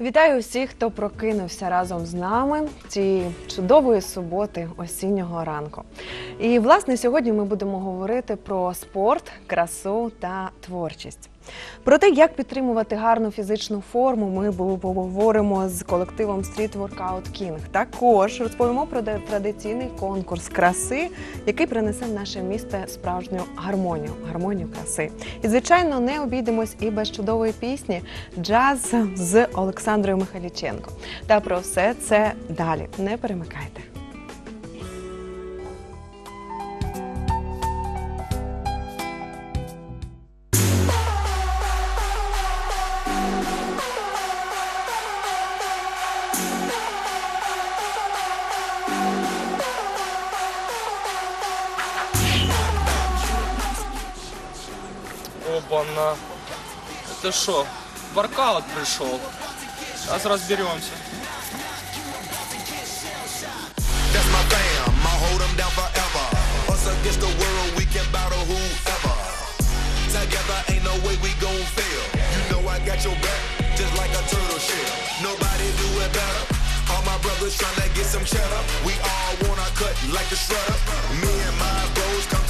Вітаю усіх, хто прокинувся разом з нами цієї чудової суботи осіннього ранку. І власне сьогодні ми будемо говорити про спорт, красу та творчість. Про те, як підтримувати гарну фізичну форму, ми поговоримо з колективом Street Workout King. Також розповімо про традиційний конкурс краси, який принесе в наше місто справжню гармонію, гармонію краси. І звичайно, не обійдемось і без чудової пісні джаз з Олександрою Михайліченко. Та про все це далі. Не перемикайте. Оба-на. Это что, воркаут пришел? Сейчас разберемся. That's my fam, I'll hold them down forever. Us against the world, we can battle whoever. Together, ain't no way we gon' fail. You know I got your back, just like a turtle shell. Nobody do it better. All my brothers tryna get some cheddar. We all wanna cut like the shredder. Me and my bros come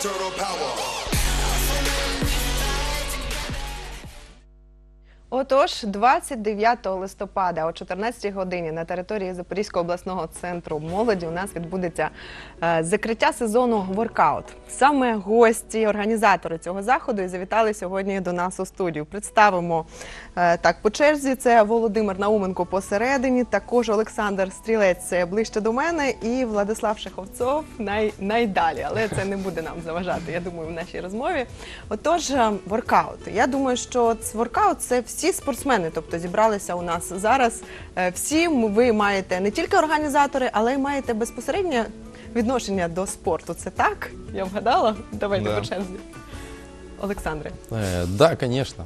turtle power. Отож, 29 листопада о 14 годині на території Запорізького обласного центру молоді у нас відбудеться е, закриття сезону воркаут. Саме гості, організатори цього заходу і завітали сьогодні до нас у студію. Представимо е, так по черзі. Це Володимир Науменко посередині, також Олександр Стрілець ближче до мене, і Владислав Шаховцов най, найдалі. Але це не буде нам заважати. Я думаю, в нашій розмові. Отож, е, воркаут. Я думаю, що воркаут це всі спортсмени, тобто зібралися у нас зараз. Е, Всі м- ви маєте не тільки організатори, але й маєте безпосереднє відношення до спорту. Це так? Я вгадала? Давайте Да. по черзі. Олександре. Э, Да, конечно.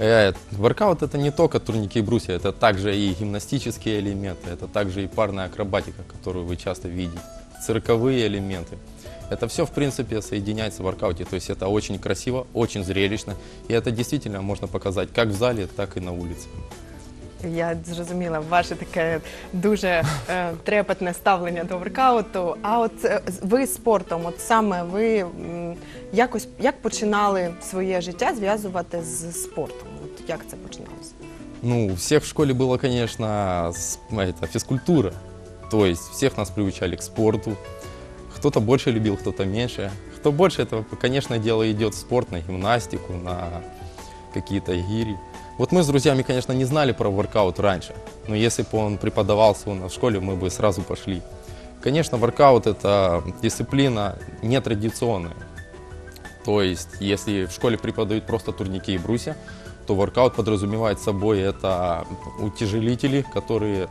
Э, Воркаут это не только турники и брусья, это также и гимнастические элементы, это также и парная акробатика, которую вы часто видите, цирковые элементы. Это все, в принципе, соединяется в воркауте, то есть это очень красиво, очень зрелищно, и это действительно можно показать как в зале, так и на улице. Я зрозуміла ваше таке дуже е, трепетне ставлення до воркауту. А от е, з- ви спортом, от саме ви м, якось як починали своє життя зв'язувати з спортом? От як це починалося? Ну, у всех в школе было, конечно, с- это, физкультура. То есть всех нас приучали к спорту. Кто-то больше любил, кто-то меньше. Кто больше этого, конечно, дело идет в спорт, на гимнастику, на какие-то гири. Вот мы с друзьями, конечно, не знали про воркаут раньше. Но если бы он преподавался у нас в школе, мы бы сразу пошли. Конечно, воркаут – это дисциплина нетрадиционная. То есть, если в школе преподают просто турники и брусья, то воркаут подразумевает собой это утяжелители, которые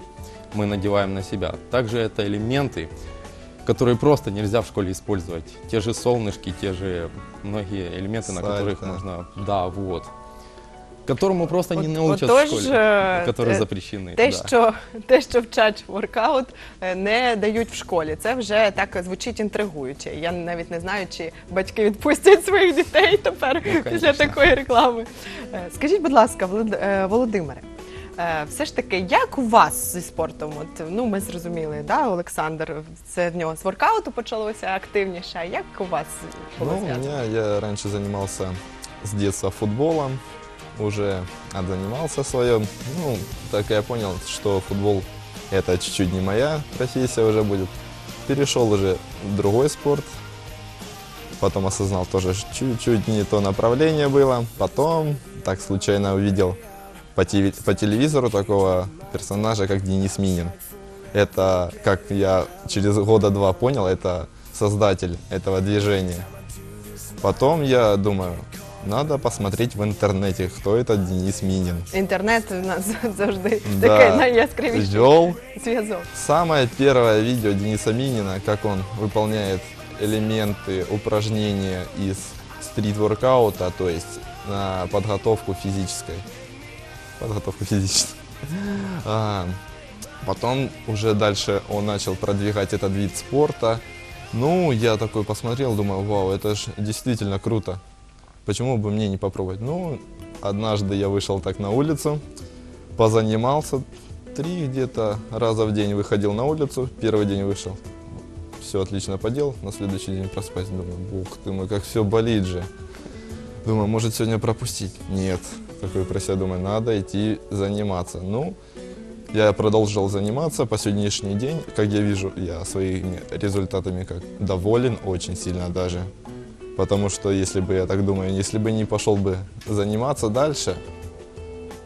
мы надеваем на себя. Также это элементы, которые просто нельзя в школе использовать. Те же солнышки, те же многие элементы, на которых Сальто. можно... Да, вот. Которому просто не От- научат отож, в школе, е, которые е, запрещены. Те, да. що те, що вчать воркаут, е, не дають в школі. Це вже так звучить інтригуюче. Я навіть не знаю, чи батьки відпустять своїх дітей тепер після Ну, конечно. такої реклами. Е, Скажіть, будь ласка, Волод- е, Володимире. е, Все ж таки, як у вас зі спортом? От ну ми зрозуміли, да, Олександр, це в нього з воркауту почалося активніше. А як у вас Ну, у меня, я раньше занимался с детства футболом, уже отзанимался свое. Ну, так я понял, что футбол это чуть-чуть не моя профессия уже будет. Перешел уже в другой спорт. Потом осознал тоже чуть-чуть не то направление было. Потом так случайно увидел по, теле- по телевизору такого персонажа, как Денис Минин. Это, как я через года два понял, это создатель этого движения. Потом я думаю, надо посмотреть в интернете, кто этот Денис Минин. Інтернет у нас завжди Да. такий найяскравіший зв'язок. самое первое видео Дениса Минина, как он выполняет элементы упражнения из стрит-воркаута, то есть на подготовку физической. Подготовку физической. А, Потом уже дальше он начал продвигать этот вид спорта. Ну, я такой посмотрел, думаю, вау, это же действительно круто. Почему бы мне не попробовать? Ну, однажды я вышел так на улицу, позанимался, три где-то раза в день выходил на улицу, первый день вышел, все отлично поделал, на следующий день проспать, думаю, бог ты мой, как все болит же. Думаю, может сегодня пропустить? Нет. Такой про себя думаю, надо идти заниматься. Ну, я продолжил заниматься по сегодняшний день. Как я вижу, я своими результатами как доволен очень сильно даже. Потому что, если бы, я так думаю, если бы не пошел бы заниматься дальше,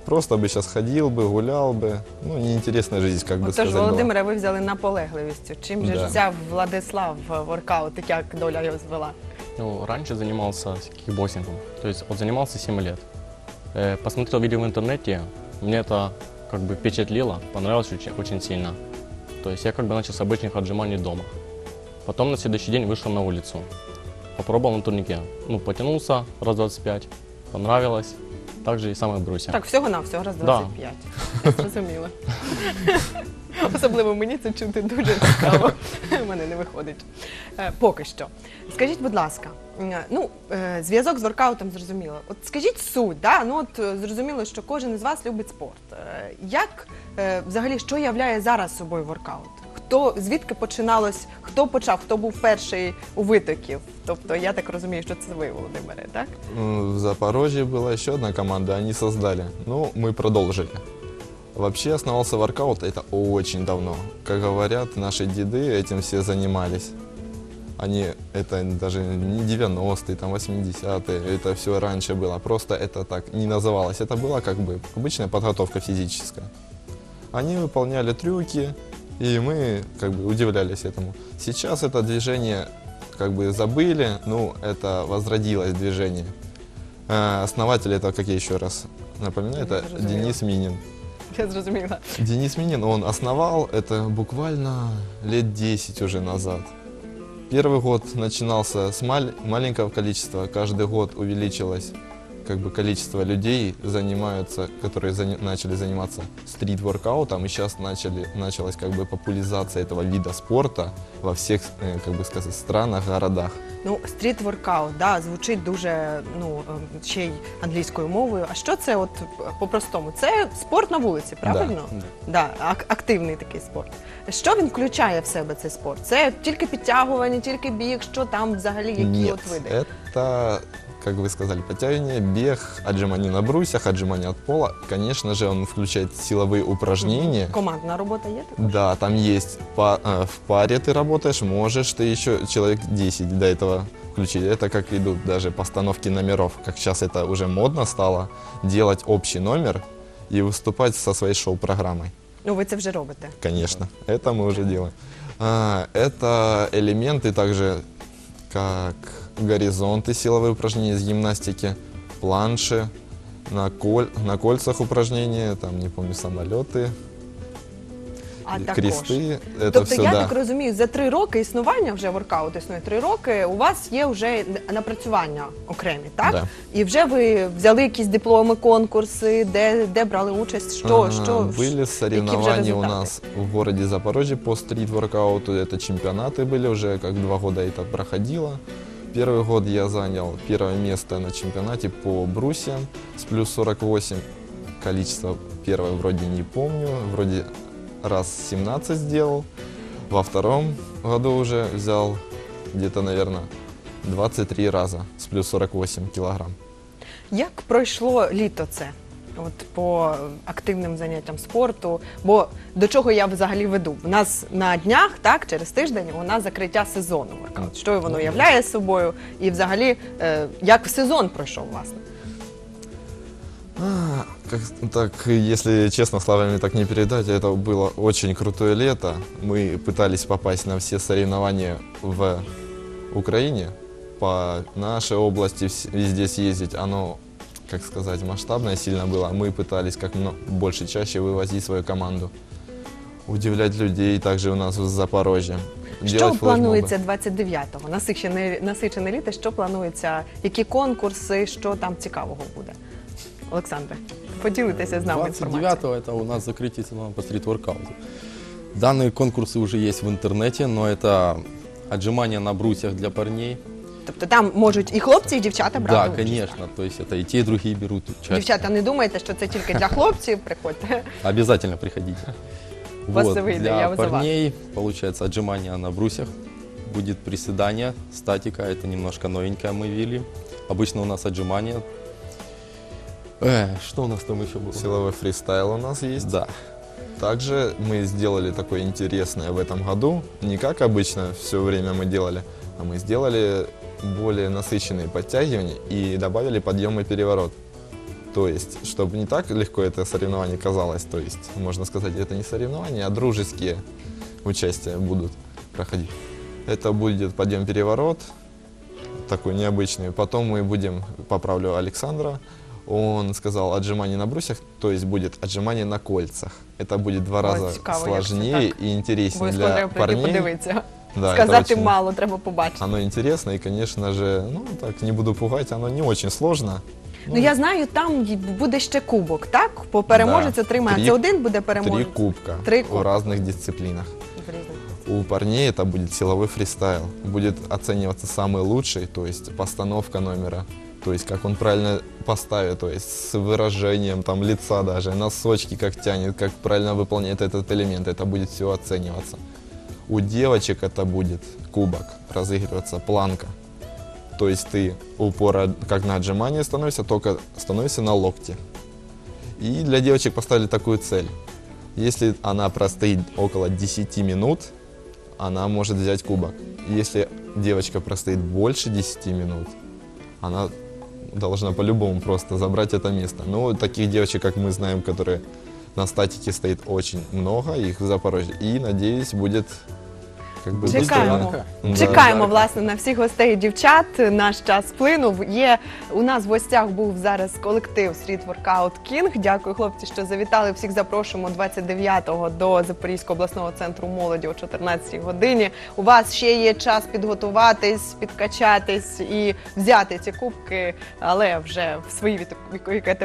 просто бы сейчас ходил бы, гулял бы. Ну, неинтересная жизнь, как бы Отож, сказать, была. Володимире, ви взяли наполегливістю. Чим же ж Да. взяв Владислав в воркаут, і як доля його звела? Ну, раньше занимался кикбоксингом, то есть вот занимался 7 лет. Э, посмотрел видео в интернете, мне это как бы впечатлило, понравилось очень, очень сильно. То есть я как бы начал с обычных отжиманий дома. Потом на следующий день вышел на улицу, попробовал на турнике. Ну, потянулся раз 25, понравилось. Также и самое брусья. Так, всього на всього раз Да. 25. Я зрозуміла. Особливо мені це чути дуже цікаво. У мене не виходить. Е, Поки що. Скажіть, будь ласка, ну, е, зв'язок з воркаутом зрозуміло. От скажіть суть, да? ну от е, зрозуміло, що кожен із вас любить спорт. Як взагалі що являє зараз собою воркаут? Хто звідки починалось, хто почав, хто був перший у витоків? Тобто я так розумію, що це ви, Володимире, так? В Запорожье была еще одна команда, они создали. Ну, мы продолжили. Вообще основался воркаут это очень давно. Как говорят, наши деды этим все занимались. Они, это даже не 90-е, там 80-е, это все раньше было. Просто это так не называлось. Это была как бы обычная подготовка физическая. Они выполняли трюки, и мы как бы удивлялись этому. Сейчас это движение как бы забыли, ну, это возродилось движение. Основатель это, как я еще раз напоминаю, это. Денис Минин. Я зрозуміла. Денис Минин, он основал это буквально лет 10 уже назад. Первый год начинался с маль- маленького количества, каждый год увеличилось как бы количество людей занимаются, которые зани- начали заниматься стрит-воркаутом, и сейчас начали, началась как бы популяризация этого вида спорта во всех, э, как бы сказать, странах, городах. Ну, стріт воркаут, да, звучить дуже ну е, ще й англійською мовою. А що це, от по-простому? Це спорт на вулиці, правильно? Да. ак- активний такий спорт. Що він включає в себе цей спорт? Це тільки підтягування, тільки біг, що там взагалі які Нет, от види? это, как вы сказали, подтягивание, бег, отжимание на брусьях, отжимание от пола. Конечно же, он включает силовые упражнения. Командна робота є така? Да, там есть па- э, в паре ты работаешь, Можешь ты еще человек 10 до этого включить. Это как идут даже постановки номеров, как сейчас это уже модно стало, делать общий номер и выступать со своей шоу-программой. Ну, ви це вже робите. Конечно, это мы уже делаем. А, это элементы также, как горизонты, силовые упражнения из гимнастики, планши, на, коль- на кольцах упражнения, там, не помню, самолеты, А також. кресты. Это Тобто все, я да. так розумію, за три роки існування вже воркаут існує три роки. У вас є вже напрацювання окремі, так? Да. І вже ви взяли якісь дипломи, конкурси, де, де брали участь, що, А, що Были які вже соревнования у результати? нас в городе Запорожье по стрит-воркауту. Это чемпионаты были уже, как два года это проходило. Первый год я занял первое место на чемпионате по брусьям с плюс 48. Количество первое вроде не помню, вроде раз 17 сделал. Во втором году уже взял где-то, наверное, 23 раза с плюс 48 килограмм. Як пройшло літо це? От по активним заняттям спорту. Бо до чого я взагалі веду? У нас на днях, так, через тиждень, у нас закриття сезону воркаут. Що воно являє собою? І взагалі, е, як сезон пройшов, власне? А, как, так, если честно, словами так не передать, это было очень крутое лето. Мы пытались попасть на все соревнования в Украине, по нашей области, вс- везде съездить. Оно, как сказать, масштабное сильно было. Мы пытались как мно- больше, чаще вывозить свою команду, удивлять людей также у нас в Запорожье. Що делать флешмобы. планується 29-го? Насичене, насичене літо, що планується? Які конкурси, що там цікавого буде? Олександре. поділитеся з нами інформацією. 29-го это у нас закрытие сезона по стрит-воркауту. Данные конкурсы уже есть в интернете, но это отжимания на брусьях для парней. Тобто там можуть і хлопці, і дівчата брати Да, участь. конечно, то есть это и те, и другие берут участие. Дівчата, не думайте, що це тільки для хлопців. Приходьте. Обязательно приходите. У вас Вот, это выйдет, для я вызываю. парней получается отжимания на брусьях, будет приседание, статика, это немножко новенькое мы ввели. Обычно у нас отжимания. Э, что у нас там еще было? Силовой фристайл у нас есть. Да. Также мы сделали такое интересное в этом году. Не как обычно все время мы делали, а мы сделали более насыщенные подтягивания и добавили подъем и переворот. То есть, чтобы не так легко это соревнование казалось, то есть, можно сказать, это не соревнования, а дружеские участия будут проходить. Это будет подъем-переворот, такой необычный. Потом мы будем, поправлю Александра, он сказал отжимание на брусьях, то есть будет отжимание на кольцах. Это будет два раза цікаво, як це сложнее так. и интереснее Обов'язково для треба прийти парней. подивитися. Да, это Сказати очень- мало, треба побачити. Оно интересно и, конечно же, ну так не буду пугать, оно не очень сложно. Ну я знаю, там й- буде ще кубок, так? По переможець Да. отримає. Три- Це один буде Три переможець. кубка Три в кубка. разных дисциплинах. В різних. У парней это будет силовой фристайл. Будет оцениваться самый лучший, то есть постановка номера, то есть как он правильно поставит, то есть с выражением там лица даже, носочки как тянет, как правильно выполняет этот элемент, это будет все оцениваться. У девочек это будет кубок, разыгрываться планка. То есть ты упора как на отжимание становишься, только становишься на локте. И для девочек поставили такую цель. Если она простоит около 10 минут, она может взять кубок. Если девочка простоит больше 10 минут, она должна по-любому просто забрать это место. Ну, таких девочек, как мы знаем, которые на статике стоит очень много, их в Запорожье. И, надеюсь, будет как бы Чекаємо. Да. Чекаємо власне на всіх гостей і дівчат. Наш час сплинув. Є у нас в гостях був зараз колектив Street Workout King. Дякую, хлопці, що завітали. Всіх запрошуємо 29-го до Запорізького обласного центру молоді о 14-й годині. У вас ще є час підготуватись, підкачатись і взяти ці кубки, але вже в своїй віковій категорії.